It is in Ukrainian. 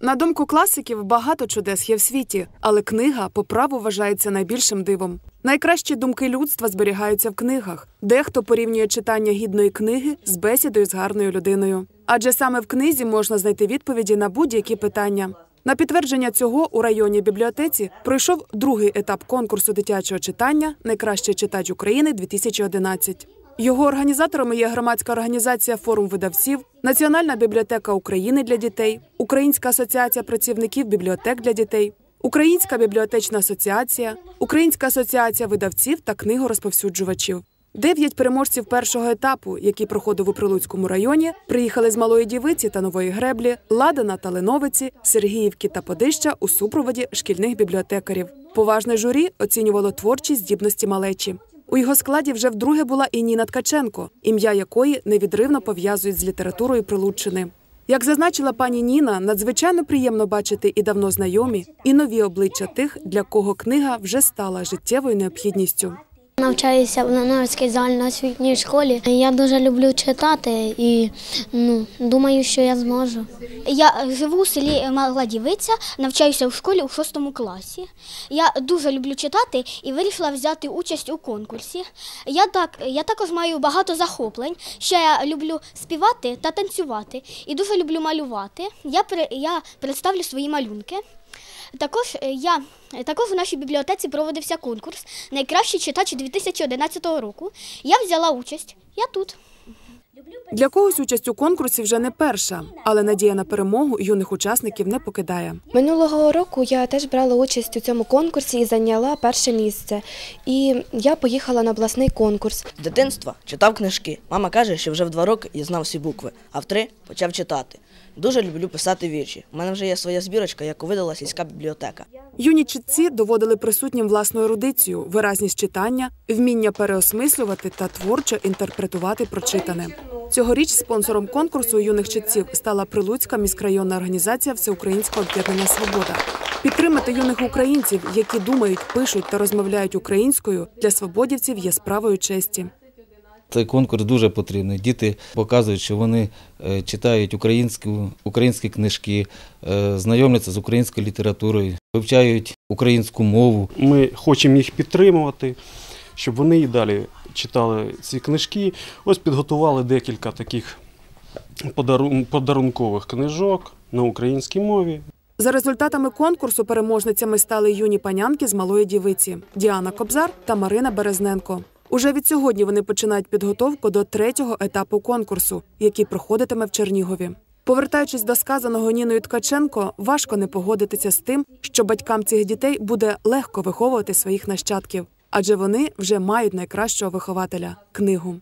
На думку класиків, багато чудес є в світі, але книга по праву вважається найбільшим дивом. Найкращі думки людства зберігаються в книгах. Дехто порівнює читання гідної книги з бесідою з гарною людиною. Адже саме в книзі можна знайти відповіді на будь-які питання. На підтвердження цього у районній бібліотеці пройшов другий етап конкурсу дитячого читання Найкращий читач України 2011 Його організаторами є громадська організація Форум видавців, Національна бібліотека України для дітей, Українська асоціація працівників бібліотек для дітей, Українська бібліотечна асоціація, Українська асоціація видавців та книгорозповсюджувачів. Дев'ять переможців першого етапу, який проходив у Прилуцькому районі, приїхали з Малої Дівиці та Нової Греблі, Ладана та Леновиці, Сергіївки та Подища у супроводі шкільних бібліотекарів. Поважне журі оцінювало творчі здібності малечі. У його складі вже вдруге була і Ніна Ткаченко, ім'я якої невідривно пов'язують з літературою Прилуччини. Як зазначила пані Ніна, надзвичайно приємно бачити і давно знайомі, і нові обличчя тих, для кого книга вже стала життєвою необхідністю. Навчаюся в Лановській загальноосвітній школі. Я дуже люблю читати і ну, думаю, що я зможу. Я живу у селі Мала Дівиця, навчаюся у школі у шостому класі. Я дуже люблю читати і вирішила взяти участь у конкурсі. Я так я також маю багато захоплень. Ще я люблю співати та танцювати і дуже люблю малювати. Я я представлю свої малюнки. Також е, я також у нашій бібліотеці проводився конкурс Найкращий читач 2011 року. Я взяла участь. Я тут. Для когось участь у конкурсі вже не перша, але надія на перемогу юних учасників не покидає. Минулого року я теж брала участь у цьому конкурсі і зайняла перше місце. І я поїхала на обласний конкурс. З дитинства читав книжки. Мама каже, що вже в два роки я знав всі букви, а в три почав читати. Дуже люблю писати вірші. У мене вже є своя збірочка, яку видала сільська бібліотека. Юні читці доводили присутнім власну ерудицію, виразність читання, вміння переосмислювати та творчо інтерпретувати прочитане. Цьогоріч спонсором конкурсу юних читців стала Прилуцька міськрайонна організація Всеукраїнського об'єднання Свобода. Підтримати юних українців, які думають, пишуть та розмовляють українською, для свободівців є справою честі. Цей конкурс дуже потрібний. Діти показують, що вони е, читають українську, українські книжки, е, знайомляться з українською літературою, вивчають українську мову. Ми хочемо їх підтримувати, щоб вони і далі читали ці книжки. Ось підготували декілька таких подарункових книжок на українській мові. За результатами конкурсу переможницями стали юні панянки з малої дівиці Діана Кобзар та Марина Березненко. Уже від сьогодні вони починають підготовку до третього етапу конкурсу, який проходитиме в Чернігові. Повертаючись до сказаного Ніною Ткаченко, важко не погодитися з тим, що батькам цих дітей буде легко виховувати своїх нащадків, адже вони вже мають найкращого вихователя книгу.